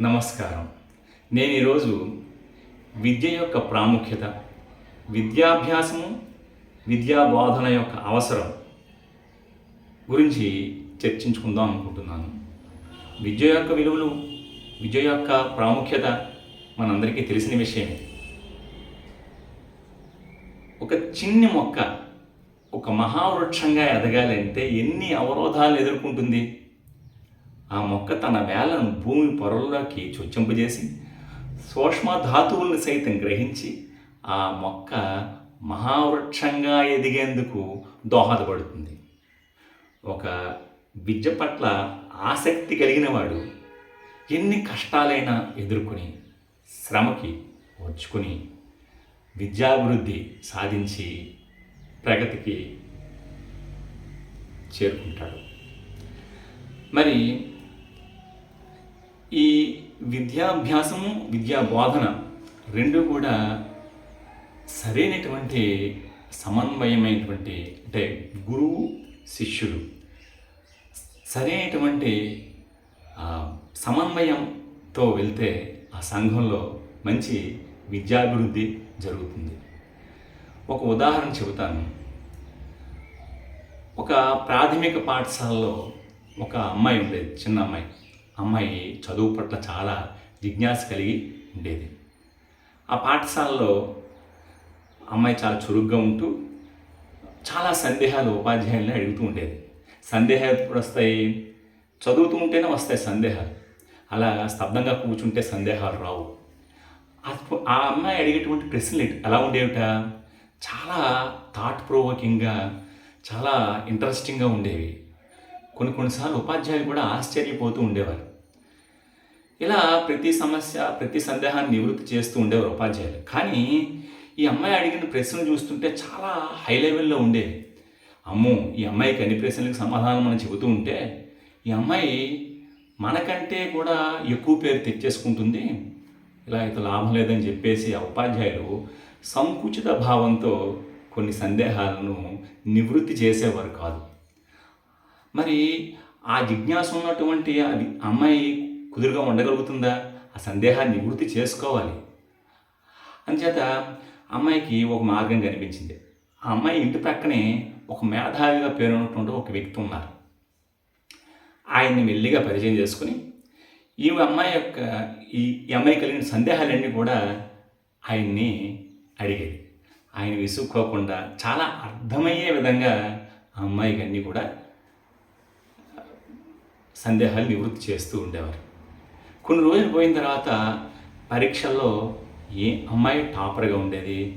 నమస్కారం. నేను ఈరోజు విద్య యొక్క ప్రాముఖ్యత విద్యాభ్యాసము విద్యా బోధన యొక్క అవసరం గురించి చర్చించుకుందాం అనుకుంటున్నాను. విద్య యొక్క విలువలు విద్య యొక్క ప్రాముఖ్యత మనందరికీ తెలిసిన విషయమే. ఒక చిన్ని మొక్క ఒక మహావృక్షంగా ఎదగాలంటే ఎన్ని అవరోధాలు ఎదుర్కొంటుంది? ఆ మొక్క తన వేలను భూమి పొరల్లోకి చొచ్చింపజేసి సూక్ష్మ ధాతువులను సైతం గ్రహించి ఆ మొక్క మహావృక్షంగా ఎదిగేందుకు దోహదపడుతుంది. ఒక విద్య పట్ల ఆసక్తి కలిగిన వాడు ఎన్ని కష్టాలైనా ఎదుర్కొని శ్రమకి వచ్చుకొని విద్యాభివృద్ధి సాధించి ప్రగతికి చేరుకుంటాడు. మరి ఈ విద్యాభ్యాసము విద్యా బోధన రెండు కూడా సరైనటువంటి సమన్వయమైనటువంటి అంటే గురువు శిష్యుడు సరైనటువంటి సమన్వయంతో వెళ్తే ఆ సంఘంలో మంచి విద్యాభివృద్ధి జరుగుతుంది. ఒక ఉదాహరణ చెబుతాను. ఒక ప్రాథమిక పాఠశాలలో ఒక అమ్మాయి ఉండేది చిన్న అమ్మాయి. అమ్మాయి చదువు పట్ల చాలా జిజ్ఞాస కలిగి ఉండేది. ఆ పాఠశాలలో అమ్మాయి చాలా చురుగ్గా ఉంటూ చాలా సందేహాలు ఉపాధ్యాయుల్ని అడుగుతూ ఉండేది. సందేహాలు ఎప్పుడు వస్తాయి? చదువుతూ ఉంటేనే వస్తాయి సందేహాలు. అలా స్తబ్దంగా కూర్చుంటే సందేహాలు రావు. ఆ అమ్మాయి అడిగేటువంటి ప్రశ్నలు ఎలా ఉండేవిట? చాలా థాట్ ప్రొవోకింగ్గా చాలా ఇంట్రెస్టింగ్గా ఉండేవి. కొన్ని కొన్నిసార్లు ఉపాధ్యాయులు కూడా ఆశ్చర్యపోతూ ఉండేవారు. ఇలా ప్రతి సమస్య ప్రతి సందేహాన్ని నివృత్తి చేస్తూ ఉండేవారు ఉపాధ్యాయులు. కానీ ఈ అమ్మాయి అడిగిన ప్రశ్నలు చూస్తుంటే చాలా హై లెవెల్లో ఉండేవి అమ్మో ఈ అమ్మాయికి అన్ని ప్రశ్నలకు సమాధానం మనం చెబుతూ ఉంటే ఈ అమ్మాయి మనకంటే కూడా ఎక్కువ పేరు తెచ్చేసుకుంటుంది. ఇలా అయితే లాభం లేదని చెప్పేసి ఆ ఉపాధ్యాయులు సంకుచిత భావంతో కొన్ని సందేహాలను నివృత్తి చేసేవారు కాదు. మరి ఆ జిజ్ఞాస ఉన్నటువంటి అది అమ్మాయి కుదురుగా ఉండగలుగుతుందా? ఆ సందేహాన్ని నివృత్తి చేసుకోవాలి. అంచేత అమ్మాయికి ఒక మార్గం కనిపించింది. ఆ అమ్మాయి ఇంటి ప్రక్కనే ఒక మేధావిగా పేరున్నటువంటి ఒక వ్యక్తి ఉన్నారు. ఆయన్ని మెల్లిగా పరిచయం చేసుకుని ఈ అమ్మాయి యొక్క ఈ ఈ అమ్మాయి కలిగిన సందేహాలన్నీ కూడా ఆయన్ని అడిగేది ఆయన విసుక్కోకుండా చాలా అర్థమయ్యే విధంగా ఆ అమ్మాయికి అన్నీ కూడా సందేహాలు నివృత్తి చేస్తూ ఉండేవారు. కొన్ని రోజులు పోయిన తర్వాత పరీక్షల్లో ఏ అమ్మాయి టాపర్గా ఉండేది?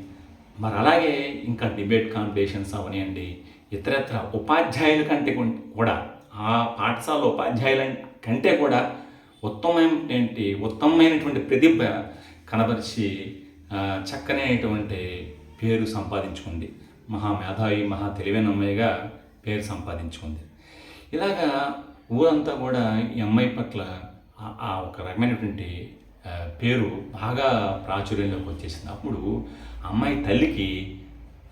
మరి అలాగే ఇంకా డిబేట్ కాంపిటీషన్స్ అవనియండి ఇతరత్ర ఉపాధ్యాయుల కంటే కూడా ఆ పాఠశాల ఉపాధ్యాయుల కంటే కూడా ఉత్తమమైనటువంటి ఉత్తమమైనటువంటి ప్రతిభ కనబరిచి ఆ, చక్కనైనటువంటి పేరు సంపాదించుకుంది. మహా మేధావి మహా తెలివైన అమ్మాయిగా పేరు సంపాదించుకుంది. ఇలాగా ఊరంతా కూడా ఈ అమ్మాయి పట్ల ఆ- ఒక రకమైనటువంటి పేరు బాగా ప్రాచుర్యంలోకి వచ్చేసింది. అప్పుడు అమ్మాయి తల్లికి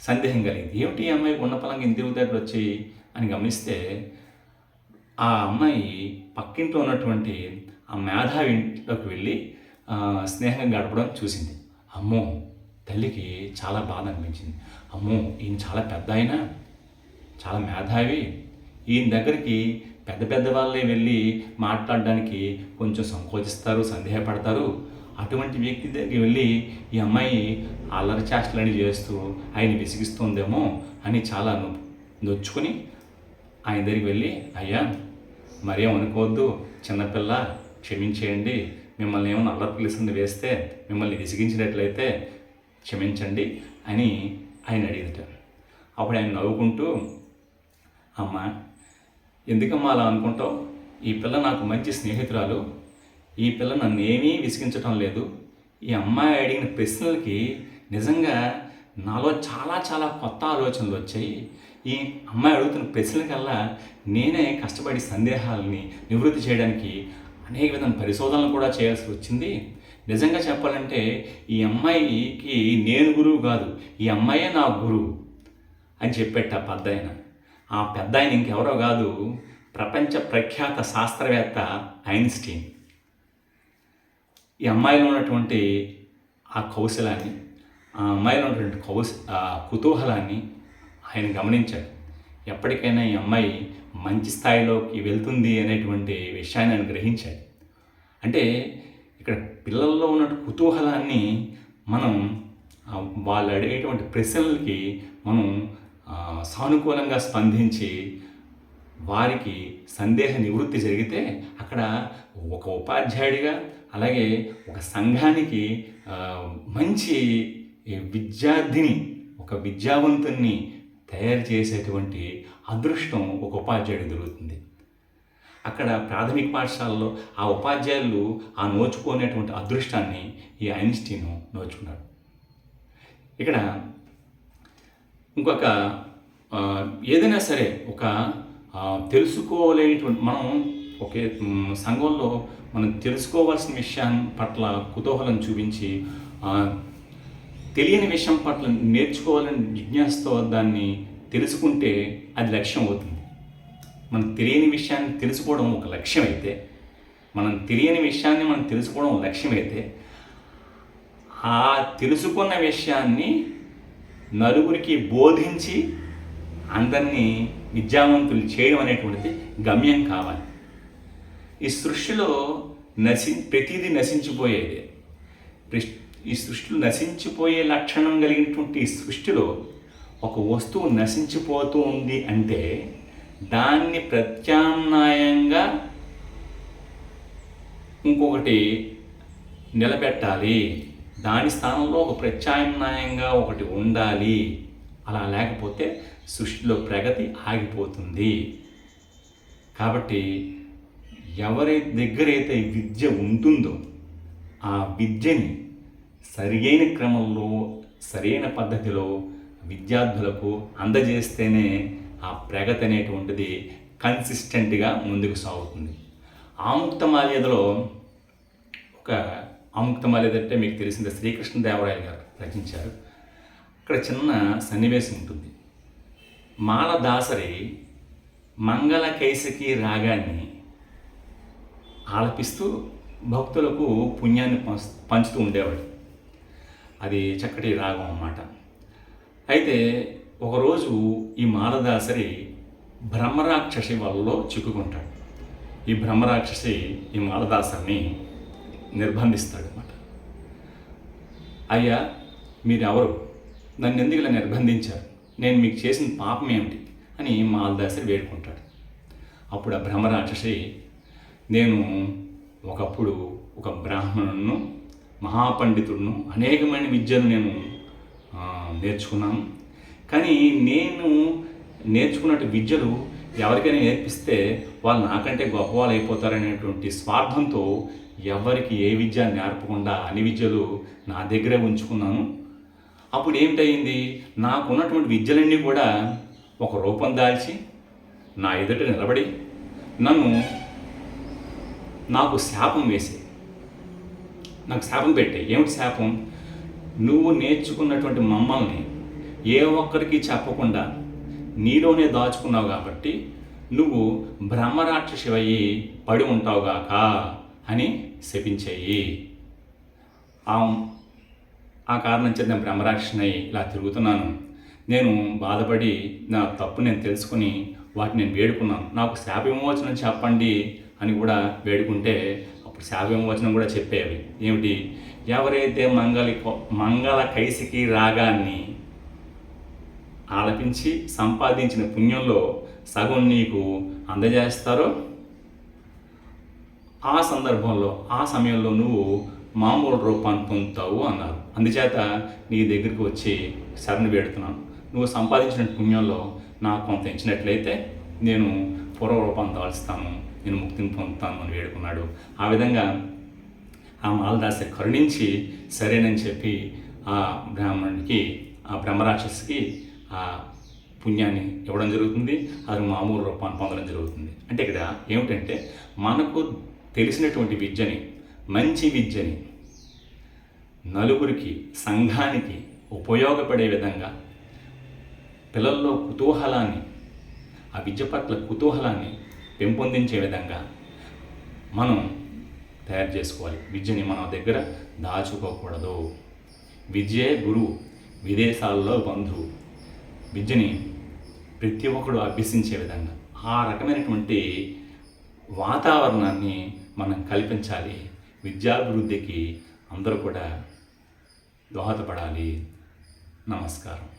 సందేహం కలిగింది. ఏమిటి ఈ అమ్మాయి ఉన్న పలంగా ఇంత తిరుగుతాడు వచ్చి అని గమనిస్తే ఆ అమ్మాయి పక్కింట్లో ఉన్నటువంటి ఆ మేధావి ఇంట్లోకి వెళ్ళి స్నేహంగా గడపడం చూసింది. అమ్మో తల్లికి చాలా బాధ అనిపించింది. అమ్మో ఈయన చాలా పెద్ద ఆయన చాలా మేధావి. ఈయన దగ్గరికి పెద్ద పెద్ద వాళ్ళే వెళ్ళి మాట్లాడడానికి కొంచెం సంకోచిస్తారు సందేహపడతారు. అటువంటి వ్యక్తి దగ్గరికి వెళ్ళి ఈ అమ్మాయి అల్లరి చేష్టలని చేస్తూ ఆయన విసిగిస్తుందేమో అని చాలా నొ- నొచ్చుకొని ఆయన దగ్గరికి వెళ్ళి అయ్యా మరేం అనుకోవద్దు. చిన్నపిల్ల క్షమించేయండి. మిమ్మల్ని ఏమైనా అల్లరి పిలిచింది వేస్తే మిమ్మల్ని విసిగించినట్లయితే క్షమించండి అని ఆయన అడిగిట అప్పుడు ఆయన నవ్వుకుంటూ అమ్మ ఎందుకమ్మా అలా అనుకుంటావు? ఈ పిల్ల నాకు మంచి స్నేహితురాలు. ఈ పిల్ల నన్ను ఏమీ విసిగించటం లేదు. ఈ అమ్మాయి అడిగిన ప్రశ్నలకి నిజంగా నాలో చాలా చాలా కొత్త ఆలోచనలు వచ్చాయి. ఈ అమ్మాయి అడుగుతున్న ప్రశ్నలకల్లా నేనే కష్టపడి సందేహాలని నివృత్తి చేయడానికి అనేక విధమైన పరిశోధనలు కూడా చేయాల్సి వచ్చింది. నిజంగా చెప్పాలంటే ఈ అమ్మాయికి నేను గురువు కాదు ఈ అమ్మాయే నా గురువు అని చెప్పేట పెద్ద ఆ పెద్ద ఆయన ఇంకెవరో కాదు ప్రపంచ ప్రఖ్యాత శాస్త్రవేత్త ఐన్స్టీన్. ఈ అమ్మాయిలో ఉన్నటువంటి ఆ కౌశలాన్ని ఆ అమ్మాయిలో ఉన్నటువంటి కౌశ ఆ కుతూహలాన్ని ఆయన గమనించాడు. ఎప్పటికైనా ఈ అమ్మాయి మంచి స్థాయిలోకి వెళ్తుంది అనేటువంటి విషయాన్ని ఆయన గ్రహించాడు. అంటే ఇక్కడ పిల్లల్లో ఉన్న కుతూహలాన్ని మనం వాళ్ళు అడిగేటువంటి ప్రశ్నలకి మనం సానుకూలంగా స్పందించి వారికి సందేహ నివృత్తి జరిగితే అక్కడ ఒక ఉపాధ్యాయుడిగా అలాగే ఒక సంఘానికి మంచి విద్యార్థిని ఒక విద్యావంతుణ్ణి తయారు చేసేటువంటి అదృష్టం ఒక ఉపాధ్యాయుడు దొరుకుతుంది అక్కడ ప్రాథమిక పాఠశాలలో ఆ ఉపాధ్యాయులు ఆ నోచుకునేటువంటి అదృష్టాన్ని ఈ ఐన్స్టీన్ నోచుకున్నాడు. ఇక్కడ ఇంకొక ఏదైనా సరే ఒక ఆ, తెలుసుకోలేనటువంటి మనం ఒకే సంఘంలో మనం తెలుసుకోవాల్సిన విషయం పట్ల కుతూహలం చూపించి తెలియని విషయం పట్ల నేర్చుకోవాలని జిజ్ఞాసతో దాన్ని తెలుసుకుంటే అది లక్ష్యం అవుతుంది. మనం తెలియని విషయాన్ని తెలుసుకోవడం ఒక లక్ష్యం అయితే మనం తెలియని విషయాన్ని మనం తెలుసుకోవడం లక్ష్యం అయితే ఆ తెలుసుకున్న విషయాన్ని నలుగురికి బోధించి అందరినీ విద్యావంతులు చేయడం అనేటువంటిది గమ్యం కావాలి. ఈ సృష్టిలో నశి ప్రతిదీ నశించిపోయేది. ఈ సృష్టిలో నశించిపోయే లక్షణం కలిగినటువంటి ఈ సృష్టిలో ఒక వస్తువు నశించిపోతూ ఉంది అంటే దాన్ని ప్రత్యామ్నాయంగా ఇంకొకటి నిలబెట్టాలి. దాని స్థానంలో ఒక ప్రత్యామ్నాయంగా ఒకటి ఉండాలి. అలా లేకపోతే సృష్టిలో ప్రగతి ఆగిపోతుంది. కాబట్టి ఎవరి దగ్గరైతే ఈ విద్య ఉంటుందో ఆ విద్యని సరియైన క్రమంలో సరైన పద్ధతిలో విద్యార్థులకు అందజేస్తేనే ఆ ప్రగతి అనేటువంటిది కన్సిస్టెంట్గా ముందుకు సాగుతుంది. ఆముక్త మాల్యదలో ఒక ఆముక్తమా లేదంటే మీకు తెలిసిందే శ్రీకృష్ణదేవరాయలు గారు రచించారు. ఇక్కడ చిన్న సన్నివేశం ఉంటుంది. మాలదాసరి మంగళ కైసకి రాగాన్ని ఆలపిస్తూ భక్తులకు పుణ్యాన్ని పంచుతూ ఉండేవాడు. అది చక్కటి రాగం అన్నమాట. అయితే ఒకరోజు ఈ మాలదాసరి బ్రహ్మరాక్షసి వలలో చిక్కుకుంటాడు. ఈ బ్రహ్మరాక్షసి ఈ మాలదాసరిని నిర్బంధిస్తాడనమాట అయ్యా మీరెవరు? నన్ను ఎందుకు ఇలా నిర్బంధించారు? నేను మీకు చేసిన పాపం ఏమిటి? అని మాల్దాసరి వేడుకుంటాడు. అప్పుడు ఆ బ్రహ్మరాక్షసి నేను ఒకప్పుడు ఒక బ్రాహ్మణును మహాపండితుడును అనేకమైన విద్యను నేను నేర్చుకున్నాను. కానీ నేను నేర్చుకున్నట్టు విద్యలు ఎవరికైనా నేర్పిస్తే వాళ్ళు నాకంటే గొప్పవాళ్ళు అయిపోతారనేటువంటి స్వార్థంతో ఎవరికి ఏ విద్య నేర్పకుండా అన్ని విద్యలు నా దగ్గరే ఉంచుకున్నాను. అప్పుడు ఏమిటయింది? నాకున్నటువంటి విద్యలన్నీ కూడా ఒక రూపం దాల్చి నా ఎదుట నిలబడి నన్ను నాకు శాపం వేసే. నాకు శాపం పెట్టే. ఏమిటి శాపం? నువ్వు నేర్చుకున్నటువంటి మమ్మల్ని ఏ ఒక్కరికి చెప్పకుండా నీలోనే దాచుకున్నావు కాబట్టి నువ్వు బ్రహ్మరాక్షసివయ్యి పడి ఉంటావుగాక అని శపించేయి. ఆ ఆ కారణం చేత నేను భ్రమరాక్షినై ఇలా తిరుగుతున్నాను. నేను బాధపడి నా తప్పు నేను తెలుసుకుని వాటిని నేను వేడుకున్నాను. నాకు శాప విమోచనం చెప్పండి అని కూడా వేడుకుంటే అప్పుడు శాప విమోచనం కూడా చెప్పేవి. ఏమిటి? ఎవరైతే మంగళి మంగళ కైసికి రాగాన్ని ఆలపించి సంపాదించిన పుణ్యంలో సగం నీకు అందజేస్తారో ఆ సందర్భంలో ఆ సమయంలో నువ్వు మామూలు రూపాన్ని పొందుతావు అన్నారు. అందుచేత నీ దగ్గరికి వచ్చి శరణు వేడుతున్నాను. నువ్వు సంపాదించిన పుణ్యంలో నాకు కొంత ఇచ్చినట్లయితే నేను పూర్వరూపాన్ని దాల్స్తాను నేను ముక్తిని పొందుతాను అని వేడుకున్నాడు. ఆ విధంగా ఆ మాలదాస కరుణించి సరేనని చెప్పి ఆ బ్రాహ్మణుడికి ఆ బ్రహ్మరాక్షసుకి ఆ పుణ్యాన్ని ఇవ్వడం జరుగుతుంది. అది మామూలు రూపాన్ని పొందడం జరుగుతుంది. అంటే ఇక్కడ ఏమిటంటే మనకు తెలిసినటువంటి విద్యని మంచి విద్యని నలుగురికి సంఘానికి ఉపయోగపడే విధంగా పిల్లల్లో కుతూహలాన్ని ఆ విద్య పట్ల కుతూహలాన్ని పెంపొందించే విధంగా మనం తయారు చేసుకోవాలి. విద్యని మన దగ్గర దాచుకోకూడదు. విద్యే గురువు విదేశాల్లో బంధువు. విద్యని ప్రతి ఒక్కడు అభ్యసించే విధంగా ఆ రకమైనటువంటి వాతావరణాన్ని మనం కల్పించాలి. విద్యాభివృద్ధికి అందరూ కూడా దోహదపడాలి. నమస్కారం.